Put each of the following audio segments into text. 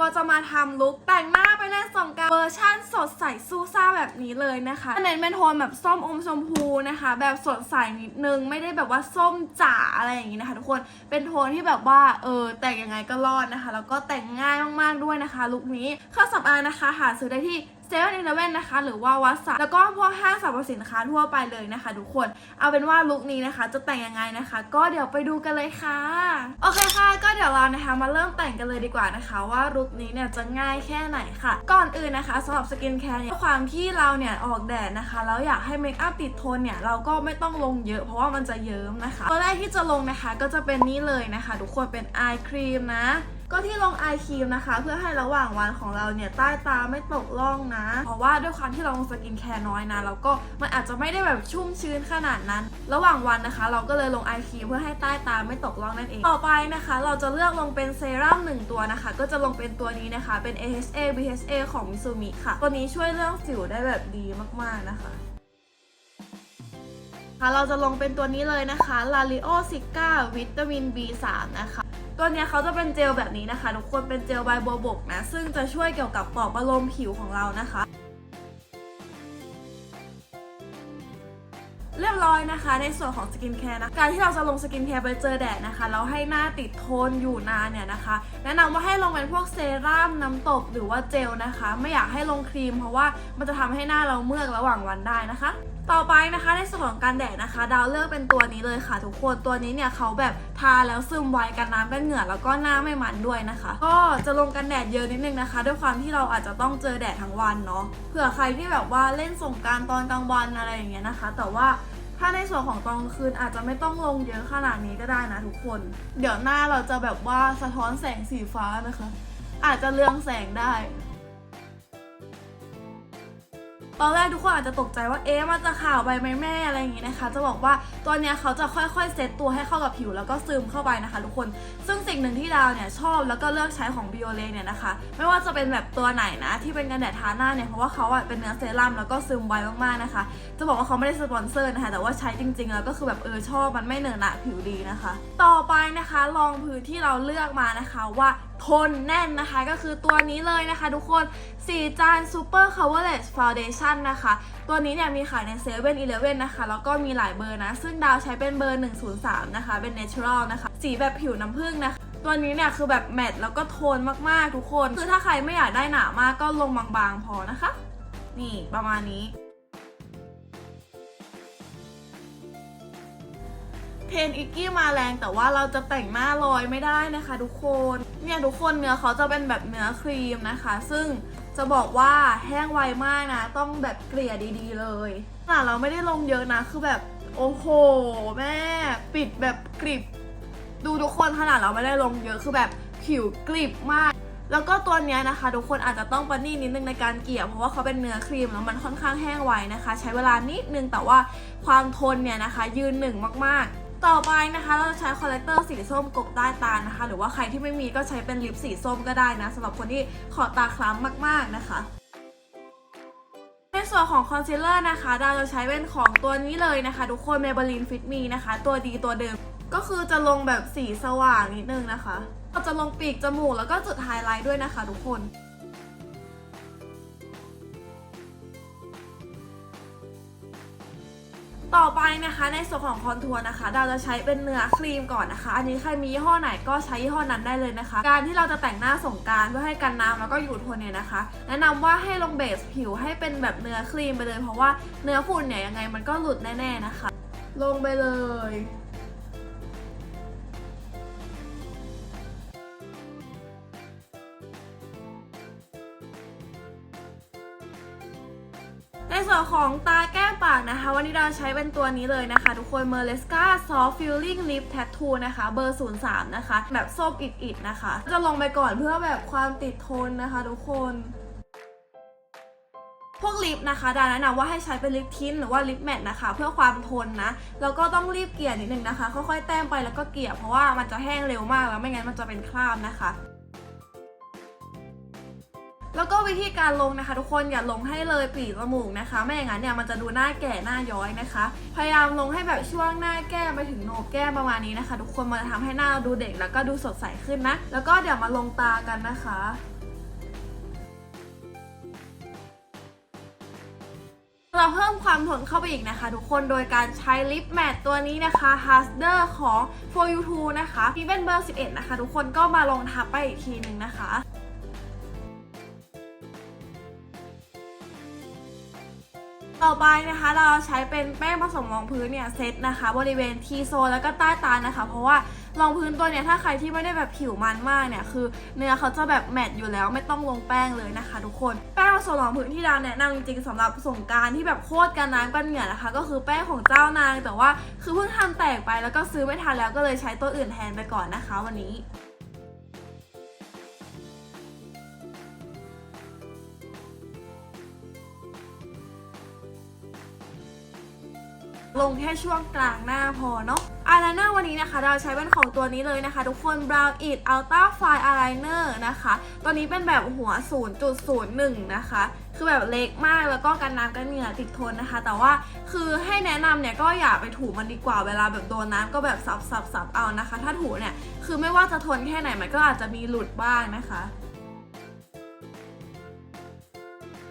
ก็จะมาทำลุคแต่งหน้าไปเล่นสงการเวอร์ชั่นสดใสซูซ่าแบบนี้เลยนะคะเน้นเป็นโทนแบบส้มอมชมพูนะคะ แบบสดใสนิดนึงไม่ได้แบบว่าส้มจ๋าอะไรอย่างนี้นะคะ ทุกคนเป็นโทนที่แบบว่าเออแต่งยังไงก็รอดนะคะ แล้วก็แต่งง่ายมากๆด้วยนะคะลุคนี้เครื่องสำอางนะคะ หาซื้อได้ที่ เซเว่นอีเลเว่นนะคะ หรือว่าวัสันแล้วก็พวกห้างสรรพสินค้าทั่วไปเลยนะคะทุกคนเอาเป็นว่าลุคนี้นะคะ จะแต่งยังไงนะคะ ก็เดี๋ยวไปดูกันเลยค่ะ โอเคค่ะ ก็เดี๋ยวเรานะคะมาเริ่มแต่งกันเลยดีกว่านะคะ ว่าลุคนี้เนี่ยจะง่ายแค่ไหนค่ะ ก่อนอื่นนะคะสำหรับสกินแคร์เนี่ยด้วยความที่เราเนี่ยออกแดดนะคะแล้วอยากให้เมคอัพติดทนเนี่ยเราก็ไม่ต้องลงเยอะ เพราะว่ามันจะเยิ้มนะคะตัวแรกที่จะลงนะคะก็จะเป็นนี่เลยนะคะ ทุกคนเป็นอายครีมนะ ก็ที่ลงไอครีมนะคะ เพื่อให้ระหว่างวันของเราเนี่ยใต้ตาไม่ตกล่องนะ เพราะว่าด้วยความที่เราลงสกินแคร์น้อยนะแล้วก็มันอาจจะไม่ได้แบบชุ่มชื้นขนาดนั้น ระหว่างวันนะคะ เราก็เลยลงไอครีมเพื่อให้ใต้ตาไม่ตกล่องนั่นเอง ต่อไปนะคะ เราจะเลือกลงเป็นเซรั่มหนึ่งตัวนะคะ ก็จะลงเป็นตัวนี้นะคะ เป็น AHA BHA ของ Mitsumi ค่ะ ตัวนี้ช่วยเรื่องสิวได้แบบดีมากๆนะคะค่ะเราจะลงเป็นตัวนี้เลยนะคะ l a l i o s i c a วิตามิน B3 นะคะ ตัวเนี้ยเขาจะเป็นเจลแบบนี้นะคะทุกคนเป็นเจลใบบัวบกนะ ซึ่งจะช่วยเกี่ยวกับปลอบประโลมผิวของเรานะคะเรียบร้อยนะคะ ในส่วนของสกินแคร์นะการที่เราจะลงสกินแคร์ไปเจอแดดนะคะแล้วให้หน้าติดโทนอยู่นานเนี่ยนะคะ แนะนำว่าให้ลงเป็นพวกเซรั่มน้ำตบหรือว่าเจลนะคะ ไม่อยากให้ลงครีม เพราะว่ามันจะทำให้หน้าเราเมือกระหว่างวันได้นะคะ ต่อไปนะคะในส่วนของการแดดนะคะ ดาวเลือกเป็นตัวนี้เลยค่ะ ทุกคนตัวนี้เนี่ยเขาแบบทาแล้วซึมไวกันน้ำกันเหงื่อแล้วก็หน้าไม่มันด้วยนะคะ ก็จะลงกันแดดเยอะนิดนึงนะคะ ด้วยความที่เราอาจจะต้องเจอแดดทั้งวันเนาะเผื่อใครที่แบบว่าเล่นสงการตอนกลางวันอะไรอย่างเงี้ยนะคะ แต่ว่าถ้าในส่วนของตอนคืนอาจจะไม่ต้องลงเยอะขนาดนี้ก็ได้นะทุกคน เดี๋ยวหน้าเราจะแบบว่าสะท้อนแสงสีฟ้านะคะ อาจจะเรืองแสงได้ ตอนแรกทุกคนอาจจะตกใจว่าเอ๊ะมันจะข่าวไปไหมแม่อะไรอย่างงี้นะคะ จะบอกว่าตัวเนี้ยเขาจะค่อยๆเซตตัวให้เข้ากับผิวแล้วก็ซึมเข้าไปนะคะทุกคน ซึ่งสิ่งหนึ่งที่ดาวเนี่ยชอบแล้วก็เลือกใช้ของ b i o l e เนี่ยนะคะ ไม่ว่าจะเป็นแบบตัวไหนนะที่เป็นกันแดดทาหน้าเนี่ยเพราะว่าเขาอะเป็นเนื้อเซรั่มแล้วก็ซึมไวมากๆนะคะ จะบอกว่าเขาไม่ได้สปอนเซอร์นะคะแต่ว่าใช้จริงๆแล้วก็คือแบบเออชอบมันไม่เหนอะหนะผิวดีนะคะ ต่อไปนะคะรองพื้นที่เราเลือกมานะคะว่าทนแน่นนะคะก็คือตัวนี้เลยนะคะ ทุกคนสีจาน Super Coverage Foundation นะคะ ตัวนี้เนี่ยมีขายใน7 e เ e ่ e อนะคะ แล้วก็มีหลายเบอร์นะ ซึ่งดาวใช้เป็นเบอร์ 103 นะคะ เป็น Natural นะคะ สีแบบผิวน้ำผึ้งนะคะ ตัวนี้เนี่ยคือแบบแมตต์แล้วก็โทนมากๆทุกคน คือถ้าใครไม่อยากได้หนามากก็ลงบางๆพอนะคะ นี่ประมาณนี้เทนอิกกี้มาแรงแต่ว่าเราจะแต่งหน้าลอยไม่ได้นะคะ ทุกคน เนี่ยทุกคนเนื้อเขาจะเป็นแบบเนื้อครีมนะคะ ซึ่ง จะบอกว่าแห้งไวมากนะ ต้องแบบเกลี่ยดีๆเลยขนาดเราไม่ได้ลงเยอะนะ คือแบบโอ้โหแม่ ปิดแบบกริบ ดูทุกคนขนาดเราไม่ได้ลงเยอะคือแบบผิวกริบมาก แล้วก็ตัวนี้นะคะ ทุกคนอาจจะต้องประณีตนิดนึงในการเกลี่ยเพราะว่าเขาเป็นเนื้อครีมแล้วมันค่อนข้างแห้งไวนะคะ ใช้เวลานิดนึงแต่ว่าความทนเนี่ยนะคะ ยืนหนึ่งมากๆ ต่อไปนะคะเราจะใช้คอลเลกเตอร์สีส้มกบใต้ตานะคะ หรือว่าใครที่ไม่มีก็ใช้เป็นลิปสีส้มก็ได้นะสำหรับคนที่ขอตาคล้ำมากๆนะคะในส่วนของคอนซีลเลอร์นะคะดาวจะใช้เป็นของตัวนี้เลยนะคะ ทุกคน Maybelline Fit Me นะคะ ตัวดีตัวเดิม ก็คือจะลงแบบสีสว่างนิดนึงนะคะเราจะลงปีกจมูกแล้วก็จุดไฮไลท์ด้วยนะคะ ทุกคน ต่อไปนะคะในส่วนของคอนทัวร์นะคะเดาจะใช้เป็นเนื้อครีมก่อนนะคะ อันนี้ใครมียี่ห้อไหนก็ใช้ยี่ห้อนั้นได้เลยนะคะ การที่เราจะแต่งหน้าสงการเพื่อให้กันน้ำแล้วก็อยู่ทนเนี่ยนะคะ แนะนำว่าให้ลงเบสผิวให้เป็นแบบเนื้อครีมไปเลย เพราะว่าเนื้อฝุ่นเนี่ยยังไงมันก็หลุดแน่ๆนะคะ ลงไปเลย ส่วนของตาแก้มปากนะคะ วันนี้เราใช้เป็นตัวนี้เลยนะคะ ทุกคน m e r l e s c a Soft Filling Lip Tattoo นะคะ เบอร์ 03 นะคะ แบบส้มอิดๆนะคะ จะลงไปก่อนเพื่อแบบความติดทนนะคะทุกคนพวกลิปนะคะดาแนะนำว่าให้ใช้เป็นลิปทินหรือว่าลิปแมทนะคะ เพื่อความทนนะ แล้วก็ต้องรีบเกลี่ยนิดนึงนะคะ ค่อยๆแต้มไปแล้วก็เกลี่ยเพราะว่ามันจะแห้งเร็วมากแล้วไม่งั้นมันจะเป็นคราบนะคะ แล้วก็วิธีการลงนะคะ ทุกคนอย่าลงให้เลยปีกจมูกนะคะ ไม่อย่างนั้นเนี่ยมันจะดูหน้าแก่หน้าย้อยนะคะ พยายามลงให้แบบช่วงหน้าแก้มไปถึงโหนกแก้มประมาณนี้นะคะ ทุกคนมันจะทำให้หน้าเราดูเด็กแล้วก็ดูสดใสขึ้นนะ แล้วก็เดี๋ยวมาลงตากันนะคะเราเพิ่มความทนเข้าไปอีกนะคะ ทุกคนโดยการใช้ลิปแมตตัวนี้นะคะ h a s d e r ของ For You t o นะคะที่เป็นเบอร์ 11 นะคะ ทุกคนก็มาลงทับไปอีกทีหนึ่งนะคะ ต่อไปนะคะเราใช้เป็นแป้งผสมรองพื้นเนี่ยเซตนะคะ บริเวณทีโซนแล้วก็ใต้ตานะคะ เพราะว่ารองพื้นตัวเนี้ยถ้าใครที่ไม่ได้แบบผิวมันมากเนี่ยคือเนื้อเขาจะแบบแมตต์อยู่แล้วไม่ต้องลงแป้งเลยนะคะ ทุกคนแป้งผสมรองพื้นที่ดาวแนะนำจริงๆสำหรับสงการที่แบบโคตรกันน้ำกันเหงื่อนะคะ ก็คือแป้งของเจ้านาง แต่ว่าคือเพิ่งทำแตกไปแล้วก็ซื้อไม่ทันแล้วก็เลยใช้ตัวอื่นแทนไปก่อนนะคะ วันนี้ ลงแค่ช่วงกลางหน้าพอเนาะอายไลเนอร์วันนี้นะคะเราใช้เป็นของตัวนี้เลยนะคะ ทุกคน Brow It Ultra Fine Eyeliner นะคะ ตัวนี้เป็นแบบหัว 0.01 นะคะ คือแบบเล็กมากแล้วก็กันน้ำกันเหงื่อติดทนนะคะ แต่ว่าคือให้แนะนำเนี่ยก็อย่าไปถูมันดีกว่าเวลาแบบโดนน้ำก็แบบซับซับซับเอานะคะ ถ้าถูเนี่ยคือไม่ว่าจะทนแค่ไหนมันก็อาจจะมีหลุดบ้างนะคะ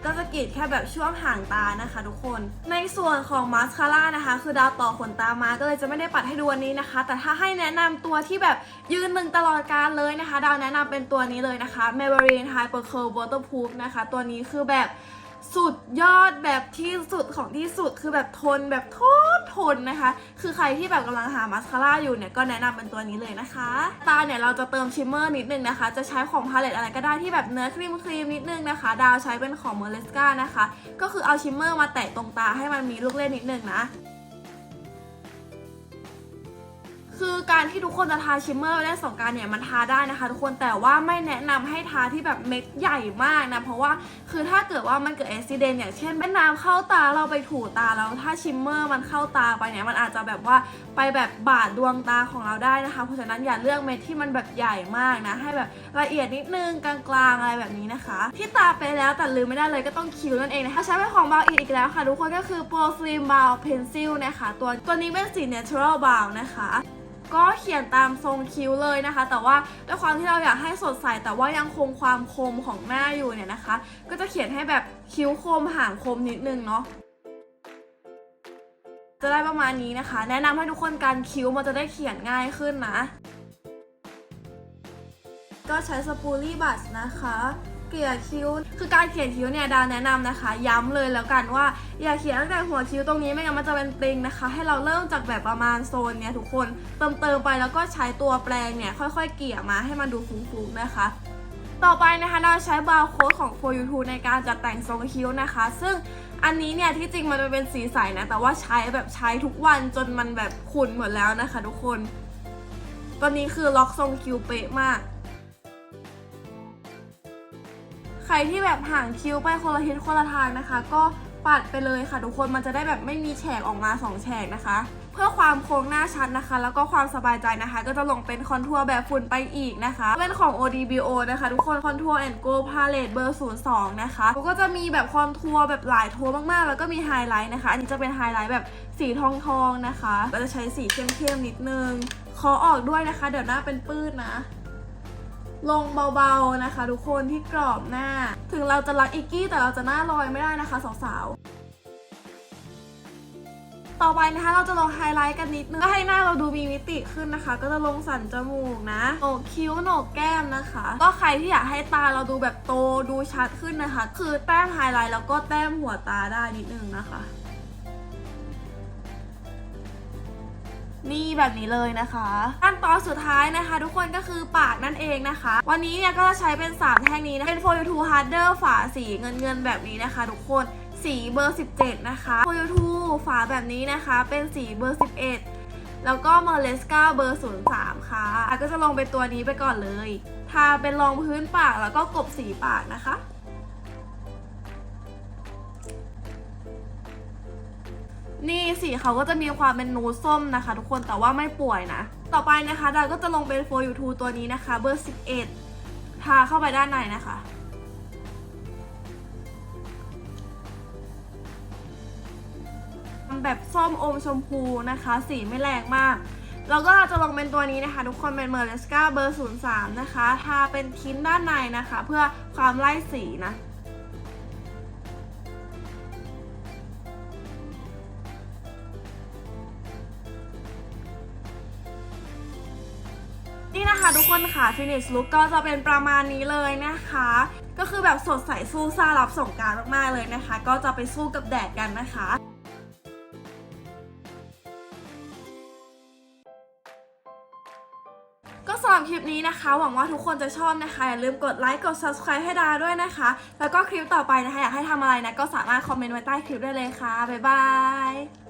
ก็จะกรีดแค่แบบช่วงห่างตานะคะทุกคน ในส่วนของมาสคาร่านะคะ คือดาวต่อขนตามาก็เลยจะไม่ได้ปัดให้ดูวันนี้นะคะ แต่ถ้าให้แนะนำตัวที่แบบยืนหนึ่งตลอดการเลยนะคะ ดาวแนะนำเป็นตัวนี้เลยนะคะ Maybelline Hyper Curl Waterproof นะคะ ตัวนี้คือแบบ สุดยอดแบบที่สุดของที่สุดคือแบบทนแบบทนทนนะคะ คือใครที่แบบกำลังหามาสคาร่าอยู่เนี่ยก็แนะนำเป็นตัวนี้เลยนะคะ ตาเนี่ยเราจะเติมชิมเมอร์นิดนึงนะคะ จะใช้ของพาเลตอะไรก็ได้ที่แบบเนื้อครีมครีมนิดนึงนะคะ ดาวใช้เป็นของเมอร์เลสกานะคะ ก็คือเอาชิมเมอร์มาแตะตรงตาให้มันมีลูกเล่นนิดนึงนะ คือการที่ทุกคนจะทาชิมเมอร์ไปเล่นสงการเนี่ยมันทาได้นะคะ ทุกคนแต่ว่าไม่แนะนำให้ทาที่แบบเม็ดใหญ่มากนะเพราะว่าคือถ้าเกิดว่ามันเกิดอุบิเหตุอย่างเช่นแม่น้ำเข้าตาเราไปถูตาแล้วถ้าชิมเมอร์มันเข้าตาไปเนี่ยมันอาจจะแบบว่าไปแบบบาดดวงตาของเราได้นะคะเพราะฉะนั้นอย่าเลือกเม็ดที่มันแบบใหญ่มากนะให้แบบละเอียดนิดนึงกลางๆอะไรแบบนี้นะคะที่ตาไปแล้วแต่ลืมไม่ได้เลยก็ต้องคิ้วนั่นเองนะคะใช้เป็นของบาวอีกอีกแล้วค่ะ ทุกคนก็คือ Pro Slim Brow Pencil นะคะตัวตัวนี้เป็นสี Natural Brow นะคะ ก็เขียนตามทรงคิ้วเลยนะคะ แต่ว่าด้วยความที่เราอยากให้สดใสแต่ว่ายังคงความคมของหน้าอยู่เนี่ยนะคะ ก็จะเขียนให้แบบคิ้วคมห่างคมนิดนึงเนาะจะได้ประมาณนี้นะคะ แนะนำให้ทุกคนการคิ้วมันจะได้เขียนง่ายขึ้นนะ ก็ใช้สปูลี่บัสนะคะ เกลี่ยคิ้ว คือการเขียนคิ้วเนี่ยดาวแนะนำนะคะ ย้ำเลยแล้วกันว่าอย่าเขียนตั้งแต่หัวคิ้วตรงนี้ไม่งั้นมันจะเป็นปริงนะคะ ให้เราเริ่มจากแบบประมาณโซนเนี่ยทุกคนเติมเติมไปแล้วก็ใช้ตัวแปรงเนี่ยค่อยๆ เกลี่ยมาให้มันดูฟุ้งๆนะคะต่อไปนะคะเราใช้บาร์โค้ดของ For You t o ในการจัดแต่งทรงคิ้วนะคะ ซึ่งอันนี้เนี่ยที่จริงมันเป็นสีใสนะ แต่ว่าใช้แบบใช้ทุกวันจนมันแบบขุ่นหมดแล้วนะคะ ทุกคน ตอนนี้คือล็อกทรงคิ้วเป๊ะมาก ใครที่แบบห่างคิ้วไปคนละทิศคนละทางนะคะ ก็ปัดไปเลยค่ะทุกคนมันจะได้แบบไม่มีแฉกออกมาสองแฉกนะคะ เพื่อความโค้งหน้าชัดนะคะ แล้วก็ความสบายใจนะคะ ก็จะลงเป็นคอนทัวร์แบบฝุ่นไปอีกนะคะ เป็นของ ODBO นะคะ ทุกคนคอนทัวร์แอนด์โกพาเลตเบอร์ 02 นะคะก็จะมีแบบคอนทัวร์แบบหลายทัวร์มากๆ แล้วก็มีไฮไลท์นะคะ อันนี้จะเป็นไฮไลท์แบบสีทองทองนะคะก็จะใช้สีเข้มๆนิดนึงขอออกด้วยนะคะ เดี๋ยวหน้าเป็นปื้นนะ ลงเบาๆนะคะ ทุกคนที่กรอบหน้า ถึงเราจะรักอิกกี้แต่เราจะหน้าลอยไม่ได้นะคะสาวๆ ต่อไปนะคะเราจะลงไฮไลท์กันนิดนึงก็ให้หน้าเราดูมีมิติขึ้นนะคะ ก็จะลงสันจมูกนะโหนกคิ้วโหนกแก้มนะคะ ก็ใครที่อยากให้ตาเราดูแบบโตดูชัดขึ้นนะคะ คือแต้มไฮไลท์แล้วก็แต้มหัวตาได้นิดนึงนะคะ นี่แบบนี้เลยนะคะขั้นตอนสุดท้ายนะคะ ทุกคนก็คือปากนั่นเองนะคะ วันนี้เนี่ยก็จะใช้เป็น 3 แท่งนี้นะเป็น For You to Harder ฝาสีเงินเงินๆแบบนี้นะคะ ทุกคนสีเบอร์ 17 นะคะ For You to ฝาแบบนี้นะคะ เป็นสีเบอร์ 11 แล้วก็ m e r l e s c a เบอร์ 03ค่ะอะก็จะลงเป็นตัวนี้ไปก่อนเลยทาเป็นรองพื้นปากแล้วก็กบสีปากนะคะ นี่สีเขาก็จะมีความเป็นนูส้มนะคะ ทุกคนแต่ว่าไม่ป่วยนะ ต่อไปนะคะดาก็จะลงเป็นโฟยูทูตัวนี้นะคะ เบอร์ 11 ทาเข้าไปด้านในนะคะทำแบบส้มอมชมพูนะคะ สีไม่แรงมาก แล้วก็จะลงเป็นตัวนี้นะคะ ทุกคนเป็นเมอร์เลสกาเบอร์ 03 นะคะ ทาเป็นทิ้นด้านในนะคะ เพื่อความไล่สีนะ นะคะทุกคนค่ะ finish look ก็จะเป็นประมาณนี้เลยนะคะ ก็คือแบบสดใสสู้ซารับสงกรารมากๆเลยนะคะ ก็จะไปสู้กับแดดกันนะคะก็สำหรับคลิปนี้นะคะ หวังว่าทุกคนจะชอบนะคะ อย่าลืมกดไลค์กด subscribe ให้ดาด้วยนะคะ แล้วก็คลิปต่อไปนะคะ อยากให้ทำอะไรนะ ก็สามารถคอมเมนต์ไว้ใต้คลิปได้เลยค่ะ บ๊ายบาย